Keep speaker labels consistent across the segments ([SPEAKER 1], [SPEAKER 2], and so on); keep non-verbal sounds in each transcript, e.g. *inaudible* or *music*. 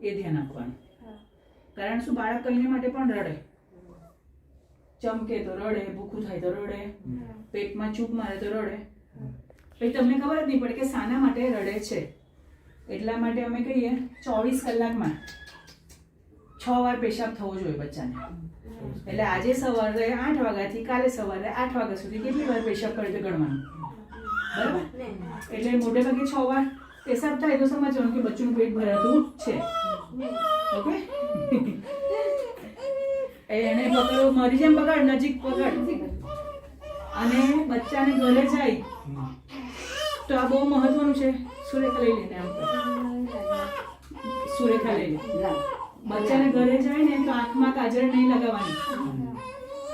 [SPEAKER 1] એ ધ્યાન આપવાનું. કારણ શું બાળક કહીને માટે પણ રડે. ચમકે તો રડે ભૂખું થાય તો રડે પેટમાં ચૂપ મારે તો રડે. પછી તમને ખબર જ નહીં પડે કે સાના માટે રડે છે. એટલા માટે અમે કહીએ ચોવીસ કલાકમાં છ વાર પેશાબ થવો જોઈએ બચ્ચાને. એટલે આજે સવારે આઠ વાગ્યાથી કાલે સવારે આઠ વાગ્યા સુધી કેટલી વાર પેશાબ કરે તો ગણવાનું? બરાબર? એટલે મોટે ભાગે છ વાર. પેશાબ થાય તો સમજવાનું કે બચ્ચુનું પેટ ભરાતું છે. ઓકે? એને પકડો મારી જેમ પકડ નજીક પકડ. અને બચ્ચાને ઘરે જાય. તો આ બહુ મહત્વનું છે. સુરેખા લઈ લઈને આમ સુરેખા લઈ લે. બચ્ચાને ઘરે જાય ને તો આંખમાં કાજળ નહીં લગાવવાની.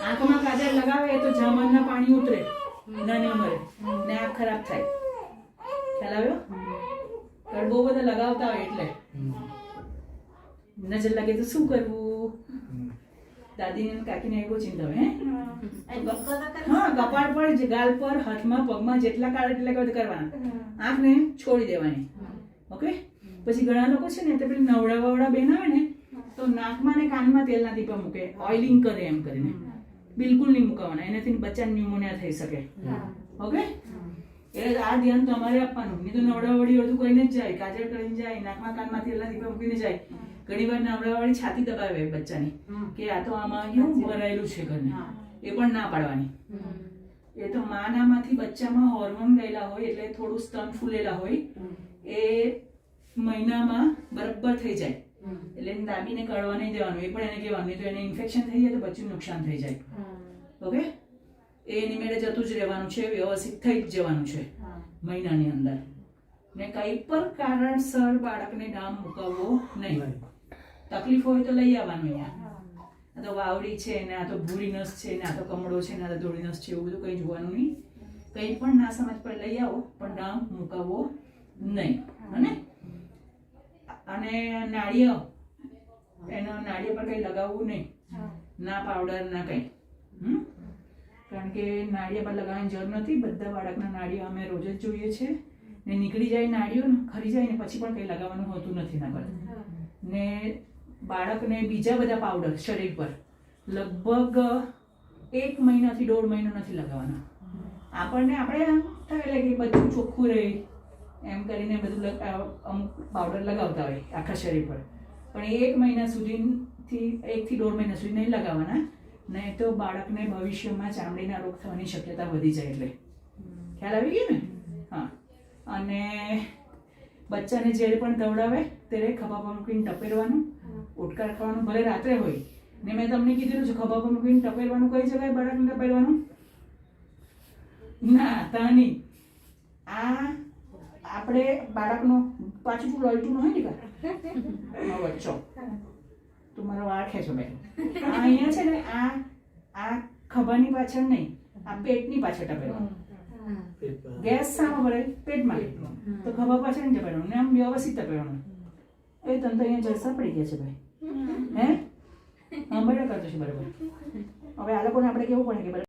[SPEAKER 1] આંખમાં કાજળ લગાવે તો જામરના પાણી ઉતરે. નાની ઉંમરે. ને આંખ ખરાબ થાય. ખ્યાલ આવ્યો? કારણ બહુ બધા લગાવતા હોય એટલે. નજર લાગે તો શું કરવું? દાદી અને કાકીને એવો ચિંતા હોય હે? હા. કપાળ પર ગાલ પર હાથમાં પગમાં જેટલા કાળ એટલા કાળા કરવાના. આંખને છોડી દેવાની. ઓકે? પછી ઘણા લોકો છે ને તે પેલી નવડા વવડા બેન આવે ને તો નાકમાં ને કાનમાં તેલના દીપા મૂકે ઓઇલિંગ કરે એમ કરીને. બિલકુલ નહીં મૂકવાના એનાથી બચ્ચા ન્યુમોનિયા થઈ શકે. ઓકે? એટલે આ ધ્યાન તમારે આપવાનું. નહીં તો નવડાવડી અડધું કરીને જ જાય કાજળ કરીને જાય નાકમાં કાનમાંથી તેલના દીપા મૂકીને જાય. ઘણી વાર નવડાવડી છાતી દબાવે બચ્ચાની. કે આ તો આમાં કેવું ભરાયેલું છે ઘરને. એ પણ ના પાડવાની. એ તો માનામાંથી બચ્ચામાં હોર્મોન ગયેલા હોય એટલે થોડું સ્તન ફૂલેલા હોય એ મહિનામાં બરાબર થઈ જાય. એટલે દાબીને કાઢવા નહીં દેવાનું. એ પણ એને કહેવાનું. નહીં તો એને ઇન્ફેક્શન થઈ જાય તો બચ્ચું નુકસાન થઈ જાય. ઓકે? એની મેળે જતું જ રહેવાનું છે વ્યવસ્થિત થઈ જ જવાનું છે મહિનાની અંદર. ને કંઈ પણ કારણસર બાળકને ગામ મુકાવવો નહીં. તકલીફ હોય તો લઈ આવવાનું અહીંયા. આ તો વાવડી છે ને આ તો ભૂરી નસ છે ને આ તો કમળો છે ને આ તો ધોળી નસ છે એવું બધું કંઈ જોવાનું નહીં. કંઈ પણ ના સમજ પર લઈ આવો પણ ગામ મુકાવવો નહીં. અને અને નાળિયેર. એનો નાળિયેર પર કંઈ લગાવવું નહીં. ના પાવડર ના કંઈ. હમ? કારણ કે નાળિયા પર લગાવવાની જરૂર નથી. બધા બાળકના નાળિયા અમે રોજ જ જોઈએ છે. ને નીકળી જાય નાળિયો ને ખરી જાય ને પછી પણ કંઈ લગાવવાનું હોતું નથી ના પર ને બાળકને બીજા બધા પાવડર શરીર પર લગભગ એક મહિનાથી દોઢ મહિનો નથી લગાવવાના. આપણને આપણે આમ થાય એટલે કે બધું ચોખ્ખું રહે. એમ કરીને બધું અમુક પાવડર લગાવતા હોય આખા શરીર પર. પણ એક મહિના સુધીથી, એકથી દોઢ મહિના સુધી નહીં લગાવવાના. નહીં તો બાળકને ભવિષ્યમાં ચામડીના રોગ થવાની શક્યતા વધી જાય એટલે. ખ્યાલ આવી ગયો ને? હા. અને બચ્ચાને જ્યારે પણ દવડાવે ત્યારે ખભા મૂકીને ટપેરવાનું ઉટકાર ખાવાનું ભલે રાત્રે હોય ને મેં તમને કીધેલું છે ખભા પર મૂકીને ટપેરવાનું કઈ જગ્યાએ બાળકને ટપેરવાનું? ના ત્યાં નહીં. આ આપણે બાળકનો પાછું લોયટું અલટું હોય ને તું *laughs* મારો આ ખેંચો બેન આ અહીંયા છે ને આ આ ખભાની પાછળ નહીં આ પેટની પાછળ ટપેલો. ગેસ સામે ભરે પેટમાં. તો ખભા પાછળ નહીં ટપેલો ને આમ વ્યવસ્થિત ટપેલો. એ તને તો અહીંયા જલસા પડી ગયા છે ભાઈ. હે? હંભાડ્યા કરતો છે બરાબર. હવે આ લોકોને આપણે કેવું પડે કે બરાબર